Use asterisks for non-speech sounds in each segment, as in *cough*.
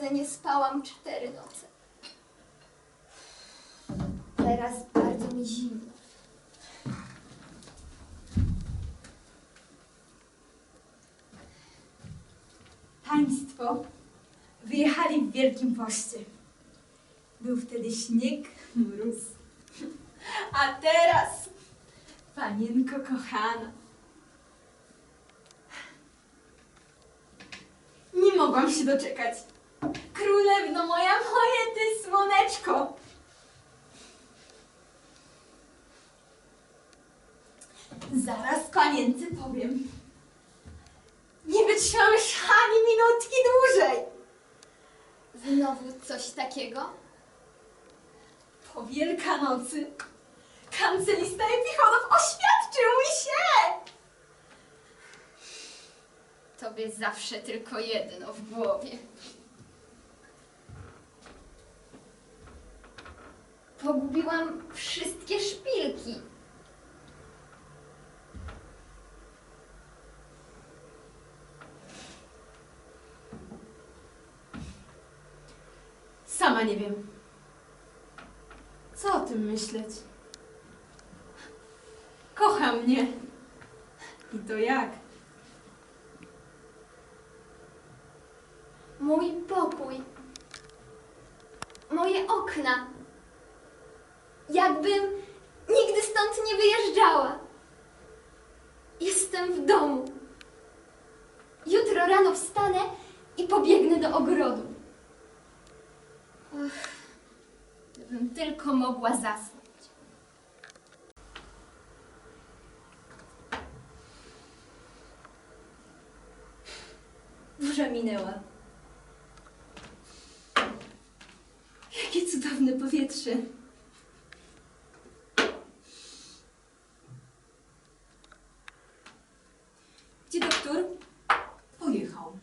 drodze nie spałam cztery noce. Teraz bardzo mi zimno. Państwo wyjechali w Wielkim Poście. Był wtedy śnieg, mróz. A teraz, panienko kochana, nie mogłam się doczekać. Królewno moja, moje ty słoneczko. Zaraz panience powiem. Nie wytrzymam ani minutki dłużej. Znowu coś takiego? Po Wielkanocy kancelista Epichodow oświadczył mi się! Tobie zawsze tylko jedno w głowie. Pogubiłam wszystkie szpilki. Sama nie wiem. Co o tym myśleć? Kocha mnie. I to jak? Mój pokój. Moje okna. Jakbym nigdy stąd nie wyjeżdżała. Jestem w domu. Jutro rano i pobiegnę do ogrodu. Ach, gdybym tylko mogła zasnąć. Burza minęła. Jakie cudowne powietrze. Gdzie doktor? Pojechał.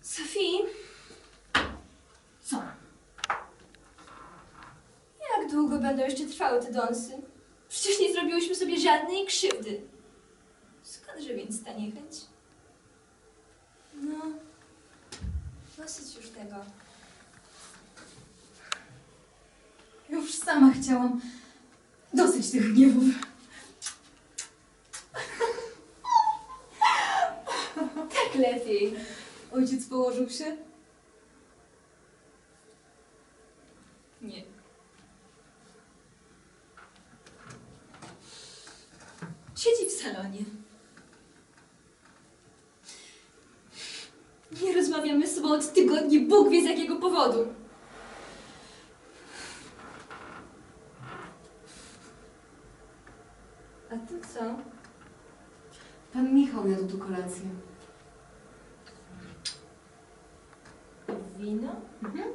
Sofii, Co? jak długo będą jeszcze trwały te dąsy? Przecież nie zrobiłyśmy sobie żadnej krzywdy. Skądże więc ta niechęć? No, dosyć już tego. Już sama chciałam. Dosyć tych gniewów. Tak lepiej. Ojciec położył się? Nie. Siedzi w salonie. Nie rozmawiamy z sobą od tygodni, Bóg wie z jakiego powodu. A to co? Pan Michał jadł tu kolację. Wino? Mhm.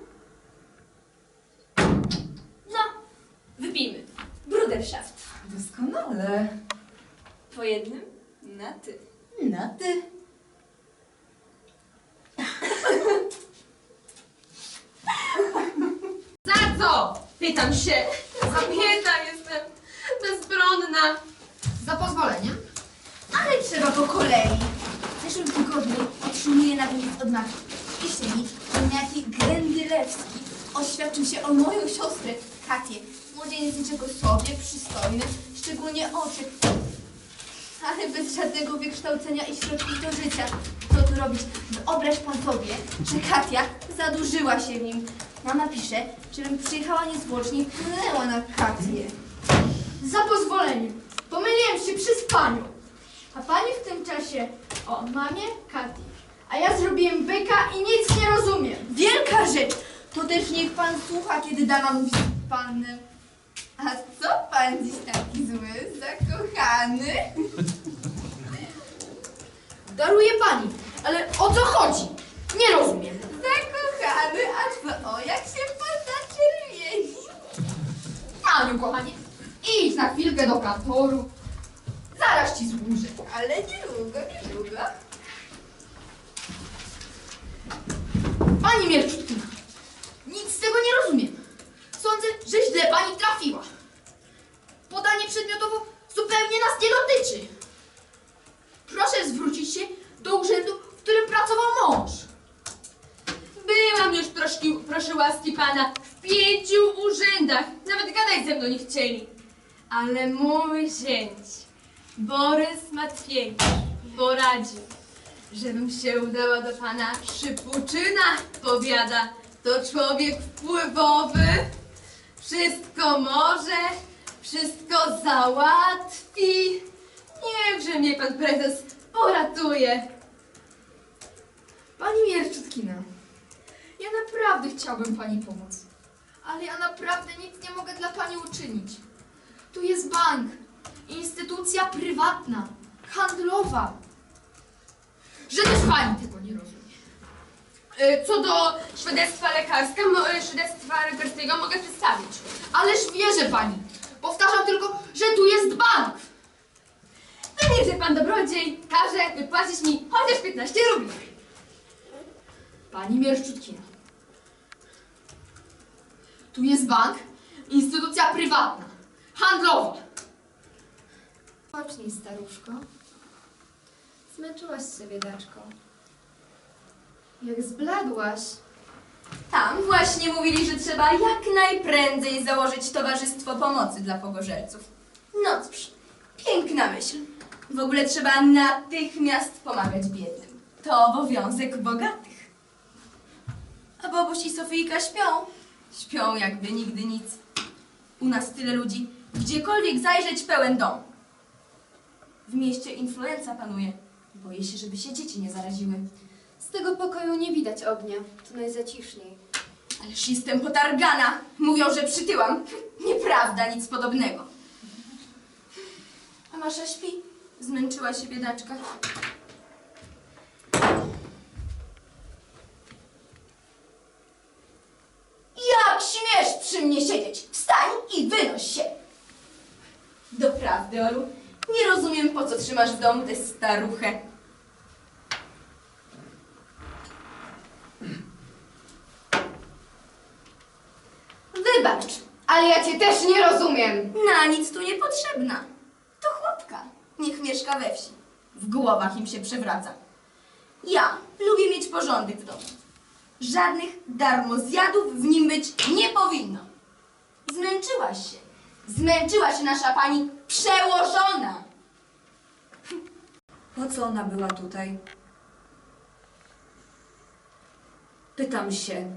No, wypijmy. Bruderschaft. Doskonale. Po jednym na ty. Na ty. Za co? Pytam się. Kobieta jestem bezbronna. Za pozwoleniem? Ale trzeba po kolei. W zeszłym tygodniu otrzymuję na wynik od matki. Piszcie mi, że niejaki Grendylewski oświadczył się o moją siostrę, Katię. Młodzieniec niczego sobie, przystojny, szczególnie oczy. Ale bez żadnego wykształcenia i środków do życia. Co tu robić? Wyobraź pan sobie, że Katia zadłużyła się w nim. Mama pisze, żebym przyjechała niezwłocznie i wpłynęła na Katię. Za pozwoleniem. Pomyliłem się przy spaniu. A pani w tym czasie o mamie Kati. A ja zrobiłem byka i nic nie rozumiem. Wielka rzecz! To też niech pan słucha, kiedy dama mówi z panem. A co pan dziś taki zły, zakochany? Daruję pani, ale o co chodzi? Nie rozumiem. Zakochany, aż to o, jak się pan zaczerwieni. Aniu, kochanie, idź na chwilkę do kantoru. Zaraz ci służę. Ale niedługo, niedługo. Pani Mielczutki, nic z tego nie rozumiem. Sądzę, że źle pani trafiła. Podanie przedmiotowo zupełnie nas nie dotyczy. Proszę zwrócić się proszę łaski pana, w pięciu urzędach. Nawet gadać ze mną nie chcieli. Ale mój zięć, Borys Matwiewicz, poradził, żebym się udała do pana Szypuczyna, powiada. To człowiek wpływowy, wszystko może, wszystko załatwi. Niechże mnie pan prezes poratuje. Pani Mierczutkina, ja naprawdę chciałbym pani pomóc, ale ja naprawdę nic nie mogę dla pani uczynić. Tu jest bank, instytucja prywatna, handlowa. Że też pani tego nie rozumie. Y, Co do świadectwa lekarska, y, świadectwa lekarskiego mogę przedstawić. Ależ wierzę pani. Powtarzam tylko, że tu jest bank. No niechże pan dobrodziej każe wypłacić mi chociaż 15 rubli. Pani Mierszczutkina. Tu jest bank, instytucja prywatna, handlowa. Pocznij, staruszko. Zmęczyłaś się, biedaczko. Jak zbladłaś. Tam właśnie mówili, że trzeba jak najprędzej założyć Towarzystwo Pomocy dla Pogorzelców. No cóż, piękna myśl. W ogóle trzeba natychmiast pomagać biednym. To obowiązek bogatych. A Bobuś i Sofijka śpią. Śpią jakby nigdy nic. U nas tyle ludzi. Gdziekolwiek zajrzeć pełen dom. W mieście influenza panuje. Boję się, żeby się dzieci nie zaraziły. Z tego pokoju nie widać ognia. Tu najzaciszniej. Ależ jestem potargana. Mówią, że przytyłam. *laughs* Nieprawda, nic podobnego. A Masza śpi. Zmęczyła się biedaczka. Jak śmiesz przy mnie siedzieć? Wstań i wynoś się! Doprawdy, Olu. Nie rozumiem, po co trzymasz w domu tę staruchę. Wybacz, ale ja cię też nie rozumiem. Na nic tu niepotrzebna. To chłopka. Niech mieszka we wsi. W głowach im się przewraca. Ja lubię mieć porządek w domu. Żadnych darmozjadów w nim być nie powinno. Zmęczyłaś się. Zmęczyła się nasza pani przełożona. Po co ona była tutaj? Pytam się,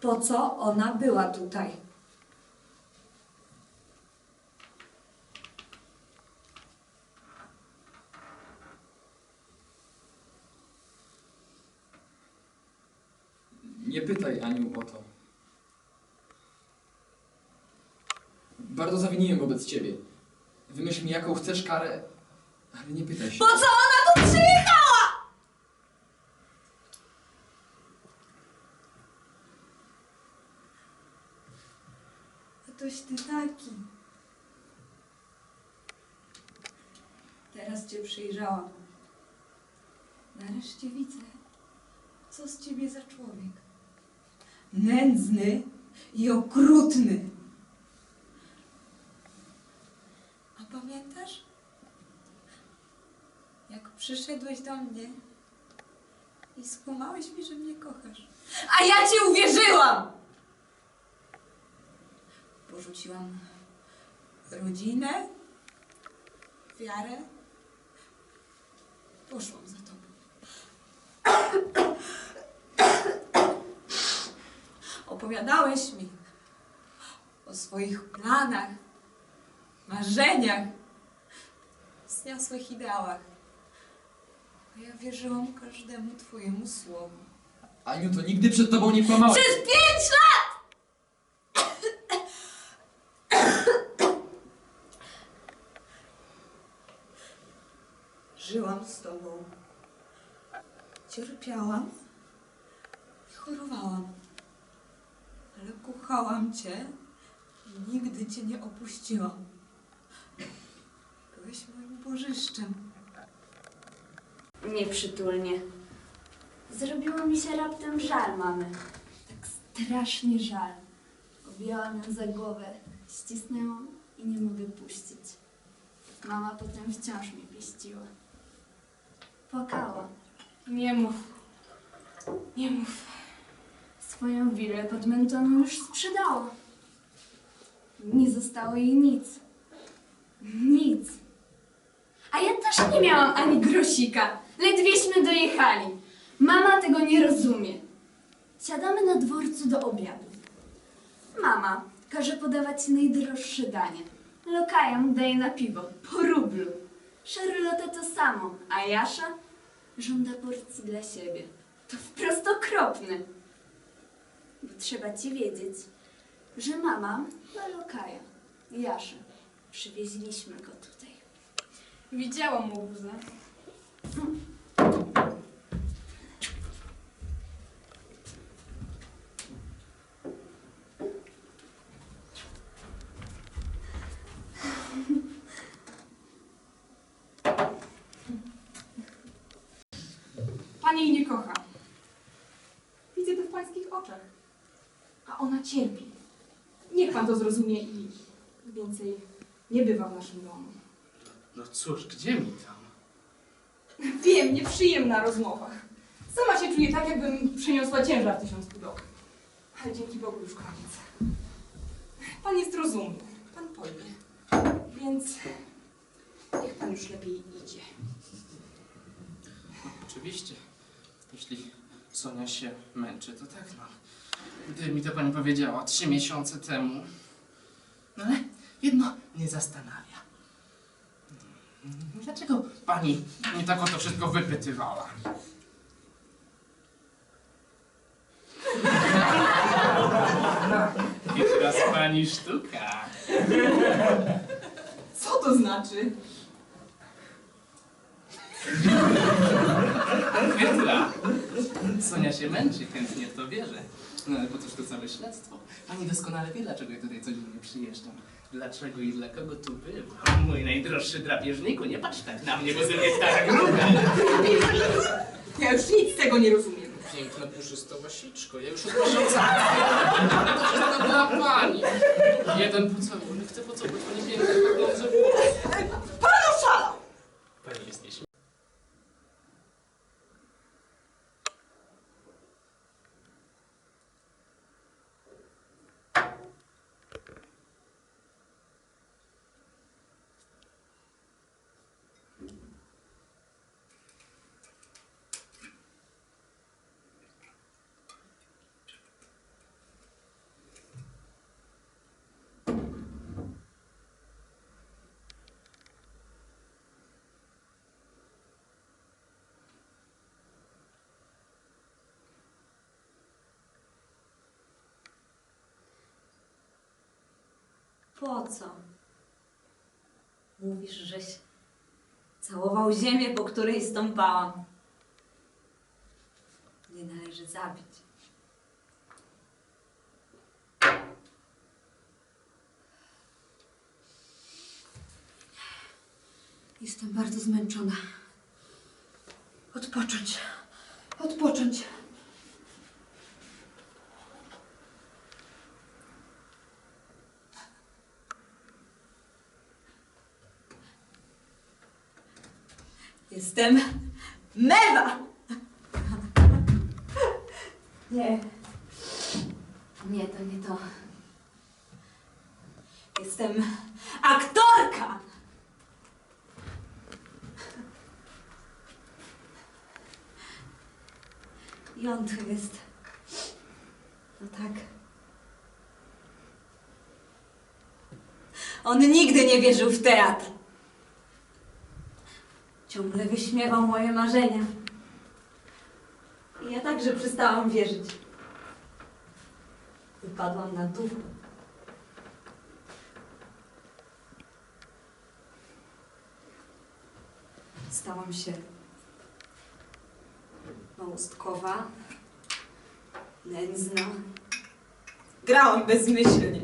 po co ona była tutaj? Nie pytaj Aniu o to. Bardzo zawiniłem wobec ciebie. Wymyśl mi jaką chcesz karę, ale nie pytaj się. Po co ona tu przyjechała? Toś ty taki. Teraz cię przyjrzałam. Nareszcie widzę, co z ciebie za człowiek. Nędzny i okrutny. A pamiętasz? Jak przyszedłeś do mnie i skłamałeś mi, że mnie kochasz. A ja ci uwierzyłam! Porzuciłam rodzinę, wiarę. Poszłam za tobą. Opowiadałeś mi o swoich planach, marzeniach, zniosłych ideałach. A ja wierzyłam każdemu twojemu słowu. Aniu, to nigdy przed tobą nie kłamałem. Przez pięć lat! Żyłam z tobą. Cierpiałam i chorowałam. Ale kochałam cię i nigdy cię nie opuściłam. Byłeś moim bożyszczem. Nieprzytulnie. Zrobiło mi się raptem żal mamy. Tak strasznie żal. Objęłam ją za głowę, ścisnęłam i nie mogę puścić. Mama potem wciąż mnie pieściła. Płakała. Nie mów. Nie mów. Swoją willę pod Mentoną już sprzedała. Nie zostało jej nic. Nic. A ja też nie miałam ani grosika. Ledwieśmy dojechali. Mama tego nie rozumie. Siadamy na dworcu do obiadu. Mama każe podawać najdroższe danie. Lokajom daje na piwo po rublu. Charlotte to samo, a Jasza żąda porcji dla siebie. To wprost okropne. Bo trzeba ci wiedzieć, że mama ma lokaja. Jaszę. Przywieźliśmy go tutaj. Widziałam łobuzę. Jej nie kocha. Widzę to w pańskich oczach. A ona cierpi. Niech pan to zrozumie i więcej nie bywa w naszym domu. No cóż, gdzie mi tam? Wiem, nieprzyjemna rozmowa. Sama się czuję tak, jakbym przeniosła ciężar tysiąc pudełek. Ale dzięki Bogu już koniec. Pan jest rozumny. Pan pojmie. Więc niech pan już lepiej idzie. Oczywiście. Jeśli Sonia się męczy, to tak, no. Gdyby mi to pani powiedziała trzy miesiące temu. No ale jedno mnie zastanawia. Dlaczego pani nie tak o to wszystko wypytywała? I teraz pani sztuka. Co to znaczy? Chytra. Sonia się męczy, chętnie w to wierzę. No ale po cóż to całe śledztwo? Pani doskonale wie, dlaczego ja tutaj codziennie przyjeżdżam. Dlaczego i dla kogo tu bywam? Mój najdroższy drapieżniku, nie patrz tak na mnie, bo ze mnie stara gruba. Ja już nic z tego nie rozumiem. Piękna, puszysta łasiczko, ja już od miesiąca... To dla pani. Jeden pocałunek, chcę pocałować pani piękne, pachnące włosy. Pan oszalał! Pani jest nieśmiała. Po co? Mówisz, żeś całował ziemię, po której stąpałam. Nie należy zabić. Jestem bardzo zmęczona. Odpocząć. Odpocząć. Jestem mewa! Nie. Nie, to nie to. Jestem aktorka! I on to jest. No tak. On nigdy nie wierzył w teatr. Ciągle wyśmiewał moje marzenia. I ja także przestałam wierzyć. Wypadłam na duchu. Stałam się małostkowa, nędzna. Grałam bezmyślnie.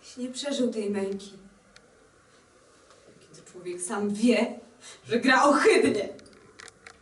Ktoś nie przeżył tej męki. Człowiek sam wie, że gra ohydnie.